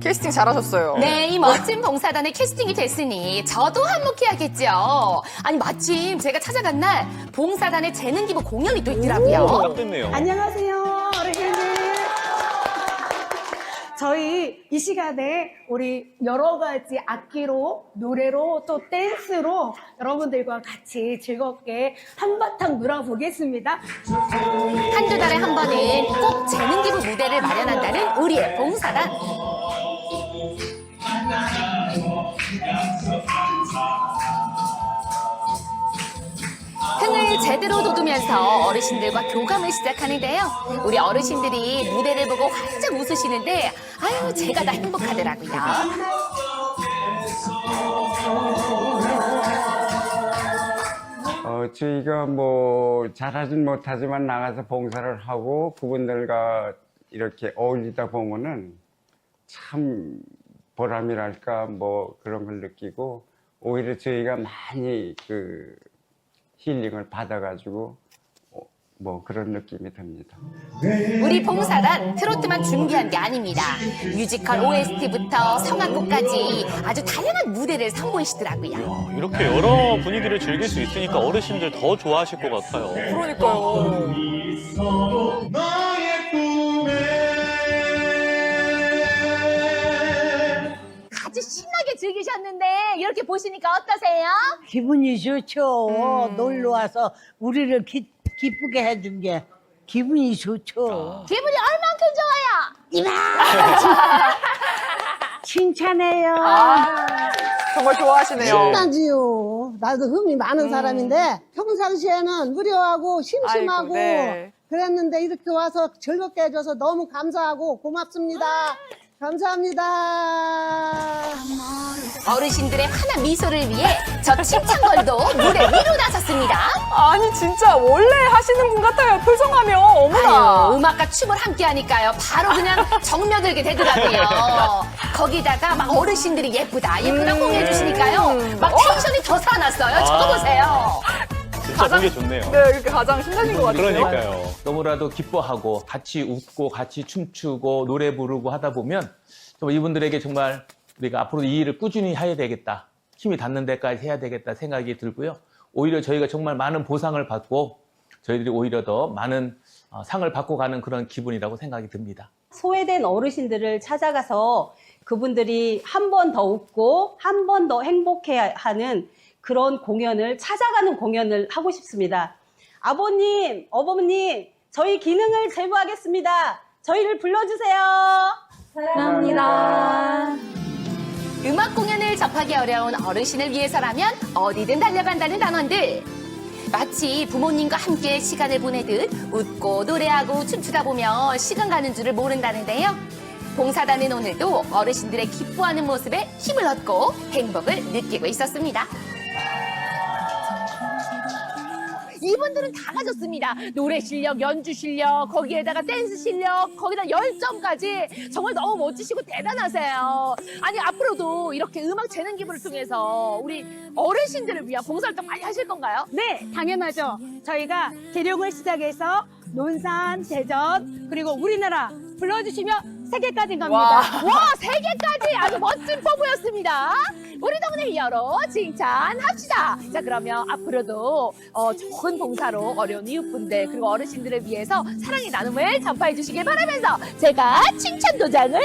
캐스팅 잘하셨어요. 네, 이 멋진 봉사단의 캐스팅이 됐으니 저도 한몫해야겠죠. 아니 마침 제가 찾아간 날 봉사단의 재능 기부 공연이 또 있더라고요. 딱 됐네요. 안녕하세요, 어르신들. 저희 이 시간에 우리 여러 가지 악기로, 노래로, 또 댄스로 여러분들과 같이 즐겁게 한바탕 놀아보겠습니다. 한두 달에 한 번은 꼭 재능 기부 무대를 마련한다는 우리의 봉사단. 제대로 돋우면서 어르신들과 교감을 시작하는데요. 우리 어르신들이 무대를 보고 활짝 웃으시는데 아유 제가 다 행복하더라고요. 어, 저희가 뭐 잘하진 못하지만 나가서 봉사를 하고 그분들과 이렇게 어울리다 보면은 참 보람이랄까 뭐 그런 걸 느끼고 오히려 저희가 많이 그 힐링을 받아가지고 어, 뭐 그런 느낌이 듭니다. 우리 봉사단 트로트만 준비한 게 아닙니다. 뮤지컬 OST부터 성악곡까지 아주 다양한 무대를 선보이시더라고요. 이렇게 여러 분위기를 즐길 수 있으니까 어르신들 더 좋아하실 것 같아요. 그러니까요. 신나게 즐기셨는데 이렇게 보시니까 어떠세요? 기분이 좋죠. 음. 놀러 와서 우리를 기, 기쁘게 해준 게 기분이 좋죠. 기분이 얼만큼 좋아요? 칭찬해요. 아, 정말 좋아하시네요. 신나지요. 나도 흠이 많은 사람인데 평상시에는 무료하고 심심하고 아이고, 네. 그랬는데 이렇게 와서 즐겁게 해줘서 너무 감사하고 고맙습니다. 감사합니다. 어르신들의 환한 미소를 위해 저 칭찬걸도 무대 위로 나섰습니다. 아니 진짜 원래 하시는 분 같아요. 표정하면 어머나. 아유, 음악과 춤을 함께 하니까요. 바로 그냥 정며들게 되더라고요. 거기다가 막 어르신들이 예쁘다, 예쁘다 음. 공유해 주시니까요. 막 텐션이 더 살아났어요. 저거 아. 보세요. 진짜 보기 좋네요. 네, 이렇게 가장 신나신 것 같아요. 그러니까요. 너무나도 기뻐하고 같이 웃고 같이 춤추고 노래 부르고 하다 보면 정말 이분들에게 정말 우리가 앞으로 이 일을 꾸준히 해야 되겠다. 힘이 닿는 데까지 해야 되겠다 생각이 들고요. 오히려 저희가 정말 많은 보상을 받고 저희들이 오히려 더 많은 어, 상을 받고 가는 그런 기분이라고 생각이 듭니다. 소외된 어르신들을 찾아가서 그분들이 한 번 더 웃고 한 번 더 행복해 하는 그런 공연을 찾아가는 공연을 하고 싶습니다. 아버님, 어머님, 저희 기능을 제보하겠습니다. 저희를 불러주세요. 사랑합니다. 음악 공연을 접하기 어려운 어르신을 위해서라면 어디든 달려간다는 단원들. 마치 부모님과 함께 시간을 보내듯 웃고 노래하고 춤추다 보면 시간 가는 줄을 모른다는데요. 봉사단은 오늘도 어르신들의 기뻐하는 모습에 힘을 얻고 행복을 느끼고 있었습니다. 이분들은 다 가졌습니다. 노래 실력, 연주 실력, 거기에다가 댄스 실력, 거기다 열정까지 정말 너무 멋지시고 대단하세요. 아니 앞으로도 이렇게 음악 재능 기부를 통해서 우리 어르신들을 위한 봉사활동 많이 하실 건가요? 네, 당연하죠. 저희가 계룡을 시작해서 논산, 대전, 그리고 우리나라 불러주시면 세계까지 갑니다. 와, 세 개까지 아주 멋진 포부였습니다. 우리 동네 히어로 칭찬합시다. 자, 그러면 앞으로도 어, 좋은 봉사로 어려운 이웃분들 그리고 어르신들을 위해서 사랑의 나눔을 전파해 주시길 바라면서 제가 칭찬 도장을